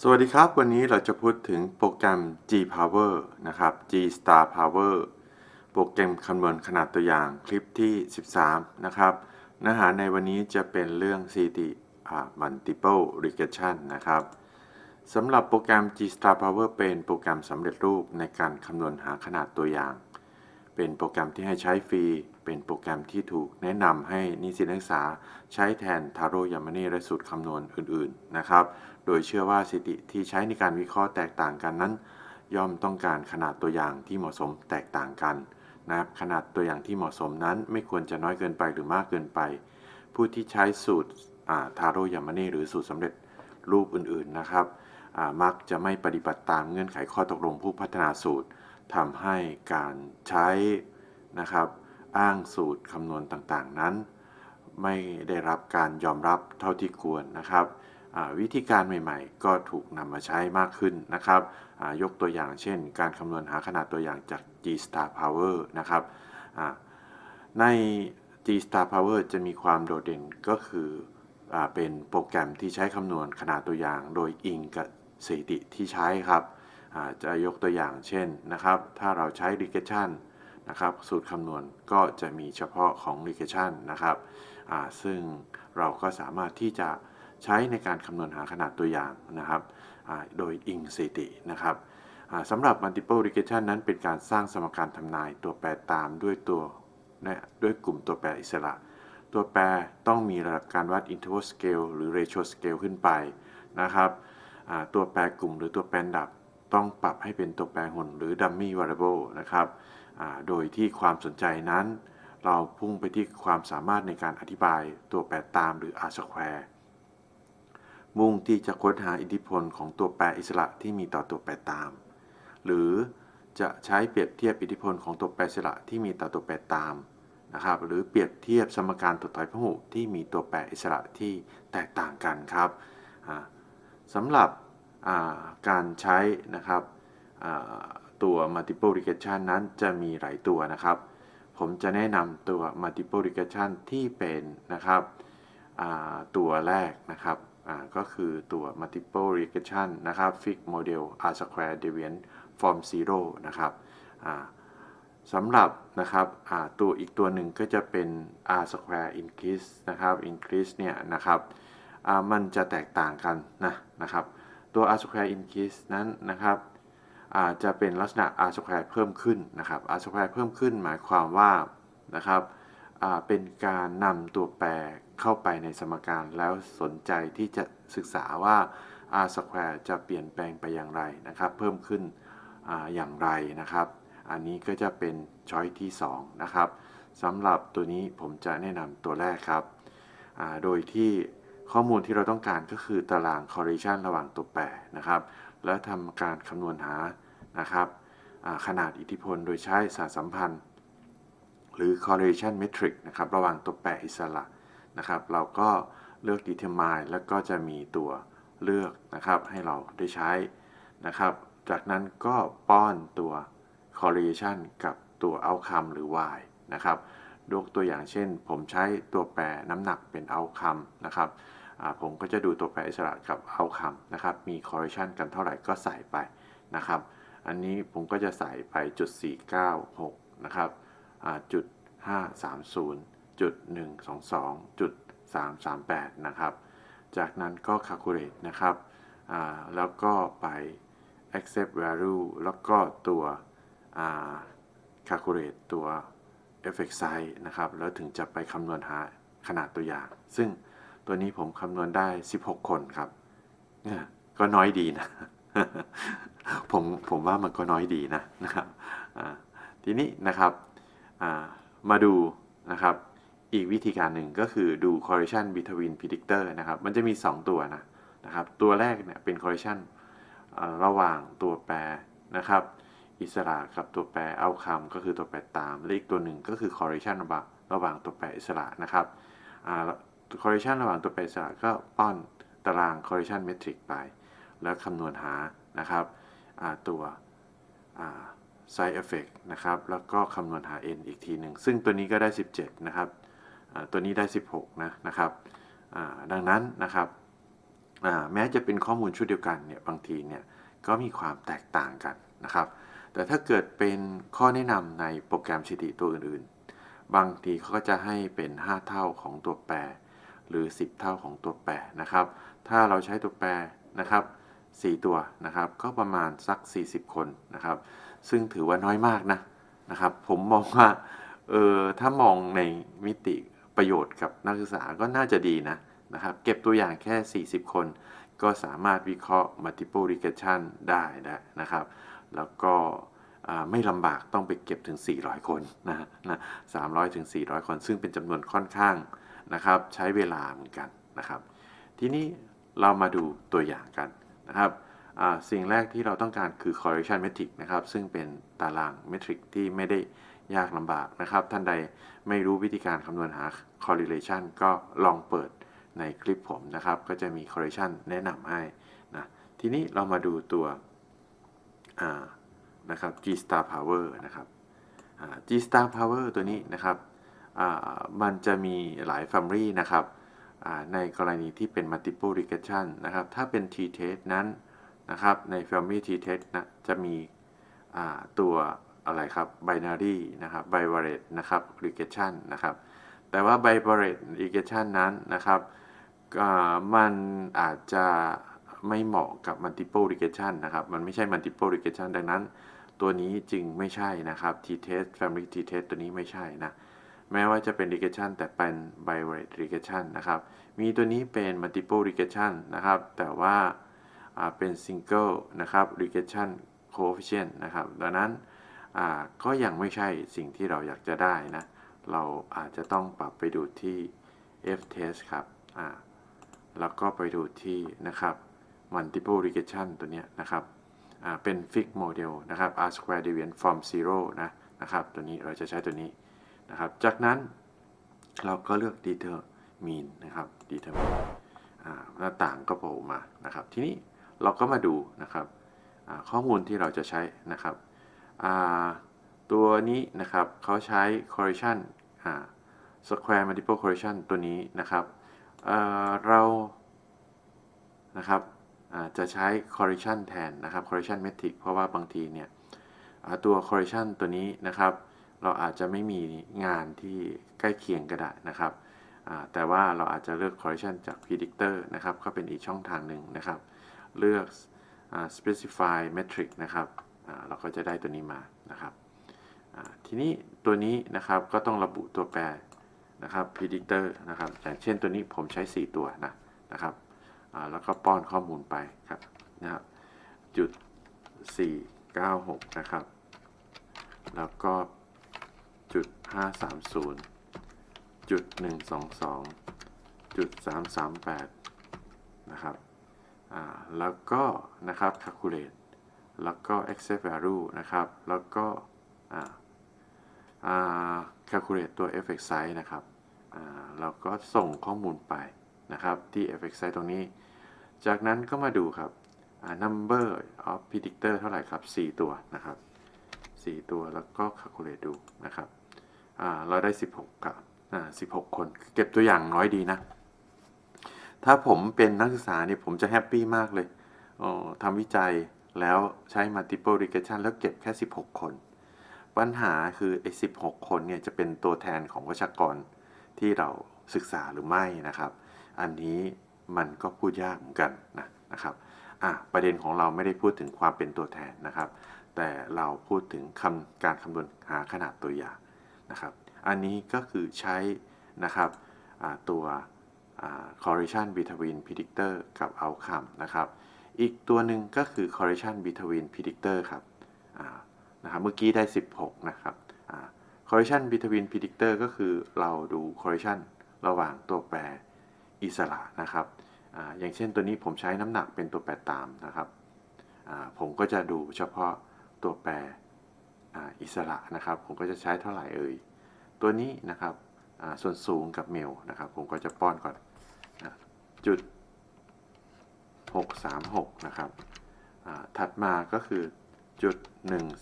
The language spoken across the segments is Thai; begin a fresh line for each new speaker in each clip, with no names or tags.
สวัสดีครับ วันนี้เราจะพูดถึงโปรแกรม G Power นะครับ G Star Power โปรแกรมคำนวณขนาดตัวอย่างคลิปที่ 13 นะครับ เนื้อหาในวันนี้จะเป็นเรื่อง CT Multiple Regression นะครับสำหรับโปรแกรม G Star Power เป็นโปรแกรมสำเร็จรูปในการคำนวณหาขนาดตัวอย่าง เป็นโปรแกรมที่ให้ใช้ฟรี เป็นโปรแกรมที่ถูกแนะนำให้นิสิตนักศึกษาใช้แทนทาโร่ยามานีและสูตรคำนวณอื่นๆนะครับ โดยเชื่อว่าสถิติที่ใช้ในการวิเคราะห์แตกต่างกันนั้น ย่อมต้องการขนาดตัวอย่างที่เหมาะสมแตกต่างกันนะครับขนาดตัวอย่างที่เหมาะสมนั้น ไม่ควรจะน้อยเกินไปหรือมากเกินไป ผู้ที่ใช้สูตรทาโร่ยามานีหรือสูตรสำเร็จรูปอื่นๆนะครับมักจะไม่ปฏิบัติตามเงื่อนไขข้อตกลงผู้พัฒนาสูตรทำให้การใช้นะครับ อ้างสูตรคำนวณต่างๆนั้น ไม่ได้รับการยอมรับเท่าที่ควรนะครับวิธีการใหม่ๆ ก็ถูกนำมาใช้มากขึ้นนะครับยกตัวอย่างเช่น การคำนวณหาขนาดตัวอย่างจาก G Star Power นะครับใน G Star Power จะมีความโดดเด่นก็คืออเป็นโปรแกรมที่ใช้คำนวณขนาดตัวอย่าง โดยอิงกับสถิติที่ใช้ครับจะยกตัวอย่างเช่นนะครับ ถ้าเราใช้ regression นะครับ สูตรคำนวณก็จะมีเฉพาะของ regression นะครับซึ่งเราก็สามารถที่จะใช้ในการคำนวณหาขนาดตัวอย่างนะครับโดยอิงสถิตินะครับสำหรับ multiple regression นั้นเป็นการสร้างสมการทำนายตัวแปรตามด้วยตัวด้วยกลุ่มตัวแปรอิสระ ตัวแปรต้องมีระดับการวัด interval scale หรือ ratio scale ขึ้นไปนะครับตัวแปรกลุ่มหรือตัวแปรดับต้องปรับให้เป็นตัวแปรหุ่นหรือ dummy variable นะครับ โดยที่ความสนใจนั้น เราพุ่งไปที่ความสามารถในการอธิบายตัวแปรตามหรือ R square มุ่งที่จะค้นหาอิทธิพลของตัวแปรอิสระที่มีต่อตัวแปรตาม หรือจะใช้เปรียบเทียบอิทธิพลของตัวแปรอิสระที่มีต่อตัวแปรตามนะครับ หรือเปรียบเทียบสมการตัวถอยพหุที่มีตัวแปรอิสระที่แตกต่างกันครับสำหรับการใช้นะครับ ตัว multiple regression นั้นจะมีหลายตัวนะครับ ผมจะแนะนำตัว multiple regression ที่เป็นนะครับตัวแรกนะครับก็คือตัว multiple regression นะครับ fixed model r square deviant from zero นะครับสำหรับนะครับตัวอีกตัวหนึ่งก็จะเป็น r square increase นะครับ increase เนี่ยนะครับมันจะแตกต่างกันนะนะครับตัว r square increase นั้นนะครับ อาจจะเป็นลักษณะ r square เพิ่มขึ้นนะครับ r square เพิ่มขึ้นหมายความว่านะครับเป็นการนำตัวแปรเข้าไปในสมการแล้วสนใจที่จะศึกษาว่า r square จะเปลี่ยนแปลงไปอย่างไรนะครับ เพิ่มขึ้นออย่างไรนะครับ อันนี้ก็จะเป็นช้อยที่2นะครับสำหรับตัวนี้ผมจะแนะนำตัวแรกครับ โดยที่ข้อมูลที่เราต้องการก็คือตาราง correlation ระหว่างตัวแปรนะครับ และทำการคำนวณหา นะครับขนาดอิทธิพลโดยใช้สารสัมพันธ์ หรือ correlation metric นะครับระหว่างตัวแปรอิสระนะครับ เราก็เลือก determine แล้วก็จะมีตัวเลือกนะครับให้เราได้ใช้นะครับ จากนั้นก็ป้อนตัว correlation กับตัว outcome หรือ y นะครับยกตัวอย่างเช่น ผมใช้ตัวแปรน้ำหนักเป็น outcome นะครับผมก็จะดูตัวแปรอิสระกับ outcome นะครับ มี correlation กันเท่าไหร่ก็ใส่ไปนะครับ อันนี้ผมก็จะใส่ไปจุด496 นะครับจุด 530 จุด 122 จุด 338 นะครับ จากนั้นก็ calculate นะครับแล้วก็ไป accept value แล้วก็ตัว calculate ตัว effect size นะครับ แล้วถึงจะไปคำนวณหาขนาดตัวอย่าง ซึ่งตัวนี้ผมคำนวณได้ 16 คนครับ ก็น้อยดีนะ ผมผมว่ามันก็น้อยดีนะนะครับทีนี้นะครับมาดูนะครับอีกวิธีการหนึ่งก็คือดู correlation between predictor นะครับ มันจะมี 2 ตัวนะนะครับ ตัวแรกเนี่ยเป็น correlation ระหว่างตัวแปรนะครับ อิสระกับตัวแปร outcome ก็คือตัวแปรตาม และอีกตัวหนึ่งก็คือ correlation ระหว่างระหว่างตัวแปรอิสระนะครับ correlation ระหว่างตัวแปรอิสระก็ป้อนตาราง correlation metric ไป แล้วคำนวณหานะครับตัว side effect นะครับ แล้วก็คำนวณหา n อีกทีหนึ่ง ซึ่งตัวนี้ก็ได้ 17 นะครับ ตัวนี้ได้ 16 นะนะครับ ดังนั้นนะครับ แม้จะเป็นข้อมูลชุดเดียวกันเนี่ย บางทีเนี่ย ก็มีความแตกต่างกันนะครับ แต่ถ้าเกิดเป็นข้อแนะนำในโปรแกรมสถิติตัวอื่นๆ บางทีเขาก็จะให้เป็น 5 เท่าของตัวแปร หรือ 10 เท่าของตัวแปรนะครับ ถ้าเราใช้ตัวแปรนะครับ 4 ตัวนะครับ ก็ประมาณสัก 40 คนนะครับ ซึ่งถือว่าน้อยมากนะนะครับ ผมมองว่าเออถ้ามองในมิติประโยชน์กับนักศึกษาก็น่าจะดีนะนะครับ เก็บตัวอย่างแค่ 40 คน ก็สามารถวิเคราะห์ multiple regression ได้นะครับ แล้วก็ไม่ลำบากต้องไปเก็บถึง 400 คนนะนะ300 ถึง 400 คน ซึ่งเป็นจำนวนค่อนข้างนะครับ ใช้เวลาเหมือนกันนะครับ ทีนี้เรามาดูตัวอย่างกัน นะครับสิ่งแรกที่เราต้องการคือ correlation metric นะครับ ซึ่งเป็นตารางเมทริกที่ไม่ได้ยากลำบากนะครับ ท่านใดไม่รู้วิธีการคำนวณหา correlation ก็ลองเปิดในคลิปผมนะครับ ก็จะมี correlation แนะนำให้นะทีนี้เรามาดูตัวนะครับ G star power นะครับ G star power ตัวนี้นะครับมันจะมีหลาย family นะครับ ในกรณีที่เป็น multiple regression นะครับ ถ้าเป็น t-test นั้นนะครับใน family t-test นะจะมีตัวอะไรครับ binary นะครับ bivariate นะครับ regression นะครับ แต่ว่า bivariate regression นั้นนะครับมันอาจจะไม่เหมาะกับ multiple regression นะครับ มันไม่ใช่ multiple regression ดังนั้น ตัวนี้จึงไม่ใช่นะครับ t-test family t-test ตัวนี้ไม่ใช่นะ แม้ว่าจะเป็น regression แต่เป็น bivariate regression นะครับ มีตัวนี้เป็น multiple regression นะครับ แต่ว่าเป็น single นะครับ regression coefficient นะครับ ดังนั้นก็ยังไม่ใช่สิ่งที่เราอยากจะได้นะ เราอาจจะต้องปรับไปดูที่ f-test ครับแล้วก็ไปดูที่นะครับ multiple regression ตัวนี้นะครับเป็น fix model นะครับ r square deviant from zero นะนะครับ ตัวนี้เราจะใช้ตัวนี้ นะครับ จากนั้นเราก็เลือก determine นะครับ determine หน้าต่างก็โผล่มานะครับ ทีนี้เราก็มาดูนะครับข้อมูลที่เราจะใช้นะครับตัวนี้นะครับเขาใช้ correlation square multiple correlation ตัวนี้นะครับเเรานะครับจะใช้ correlation แทนนะครับ correlation metric เพราะว่าบางทีเนี่ยตัว correlation ตัวนี้นะครับ เราอาจจะไม่มีงานที่ใกล้เคียงก็ได้นะครับ แต่ว่าเราอาจจะเลือก correlation จาก predictor นะครับ ก็เป็นอีกช่องทางหนึ่งนะครับ เลือก specify metric นะครับ เราก็จะได้ตัวนี้มานะครับ ทีนี้ตัวนี้นะครับก็ต้องระบุตัวแปรนะครับ predictor นะครับ อย่างเช่นตัวนี้ผมใช้ 4 ตัวนะนะครับแล้วก็ป้อนข้อมูลไปครับนะครับจุด496 นะครับ แล้วก็ จุด530จุด122จุด338นะครับอ่าแล้วก็นะครับ calculate แล้วก็ accept value นะครับ แล้วก็อ่าอ่า calculate ตัว fx size นะครับอ่าแล้วก็ส่งข้อมูลไปนะครับที่ fx size ตรงนี้ จากนั้นก็มาดูครับ number of predictor เท่าไหร่ครับ 4 ตัวนะครับ 4 ตัวแล้วก็ calculate ดูนะครับ เราได้ 16ครับอ่า16คน เก็บตัวอย่างน้อยดีนะ ถ้าผมเป็นนักศึกษาเนี่ยผมจะแฮปปี้มากเลยอ๋อทำวิจัยแล้วใช้ multiple regression แล้วเก็บแค่ 16 คน ปัญหาคือไอ้16 คนเนี่ยจะเป็นตัวแทนของประชากรที่เราศึกษาหรือไม่นะครับ อันนี้มันก็พูดยากเหมือนกันนะนะครับอะประเด็นของเราไม่ได้พูดถึงความเป็นตัวแทนนะครับ แต่เราพูดถึงคำการคำนวณหาขนาดตัวอย่าง นะครับ อันนี้ก็คือใช้นะครับตัว correlation between predictor กับ outcome นะครับ อีกตัวหนึ่งก็คือ correlation between predictor ครับนะครับ เมื่อกี้ได้ 16 นะครับ correlation between predictor ก็คือเราดู correlation ระหว่างตัวแปรอิสระนะครับออย่างเช่นตัวนี้ผมใช้น้ำหนักเป็นตัวแปรตามนะครับ ผมก็จะดูเฉพาะตัวแปร อิสระนะครับ ผมก็จะใช้เท่าไหร่เอ่ย ตัวนี้นะครับส่วนสูงกับเมลนะครับ ผมก็จะป้อนก่อนจุด 636 นะครับถัดมาก็คือจุด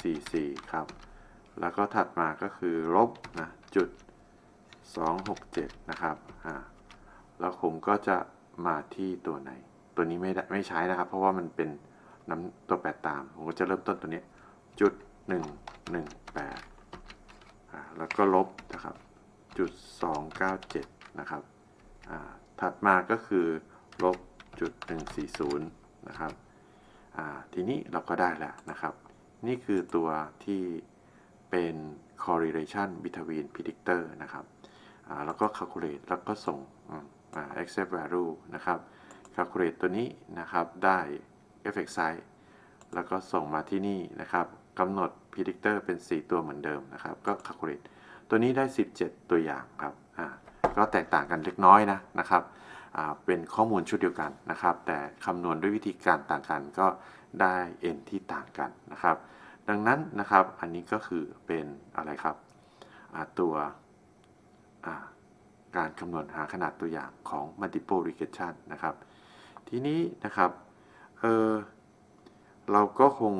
144 ครับ แล้วก็ถัดมาก็คือลบนะจุด 267 นะครับแล้วผมก็จะมาที่ตัวไหน ตัวนี้ไม่ได้ไม่ใช้นะครับ เพราะว่ามันเป็นน้ำตัวแปดตาม ผมก็จะเริ่มต้นตัวนี้จุด หนึ่งหนึ่งแปดแล้วก็ลบนะครับจุดสองเก้าเจ็ดนะครับ ถัดมาก็คือลบจุดหนึ่งสี่ศูนย์นะครับ ทีนี้เราก็ได้แล้วนะครับ นี่คือตัวที่เป็น correlation between predictor นะครับ แล้วก็ calculate แล้วก็ส่ง accept value นะครับ calculate ตัวนี้นะครับได้ effect size แล้วก็ส่งมาที่นี่นะครับ กำหนด predictor เป็น 4 ตัวเหมือนเดิมนะครับ ก็ calculate ตัวนี้ได้ 17 ตัวอย่างครับอ่าก็แตกต่างกันเล็กน้อยนะนะครับอ่าเป็นข้อมูลชุดเดียวกันนะครับ แต่คำนวณด้วยวิธีการต่างกันก็ได้ n ที่ต่างกันนะครับ ดังนั้นนะครับอันนี้ก็คือเป็นอะไรครับตัวการคำนวณหาขนาดตัวอย่างของ multiple regression นะครับ ทีนี้นะครับเออเราก็คง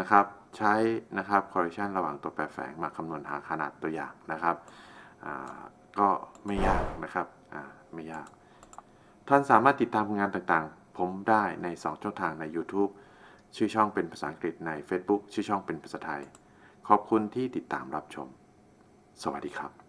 นะครับ ใช้นะครับ correlation ระหว่างตัวแปรแฝงมาคำนวณหาขนาดตัวอย่างนะครับ ก็ไม่ยากนะครับ ไม่ยาก ท่านสามารถติดตามผลงานต่างๆ ผมได้ใน 2 ช่องทางใน YouTube ชื่อช่องเป็นภาษาอังกฤษใน Facebook ชื่อช่องเป็นภาษาไทย ขอบคุณที่ติดตามรับชม สวัสดีครับ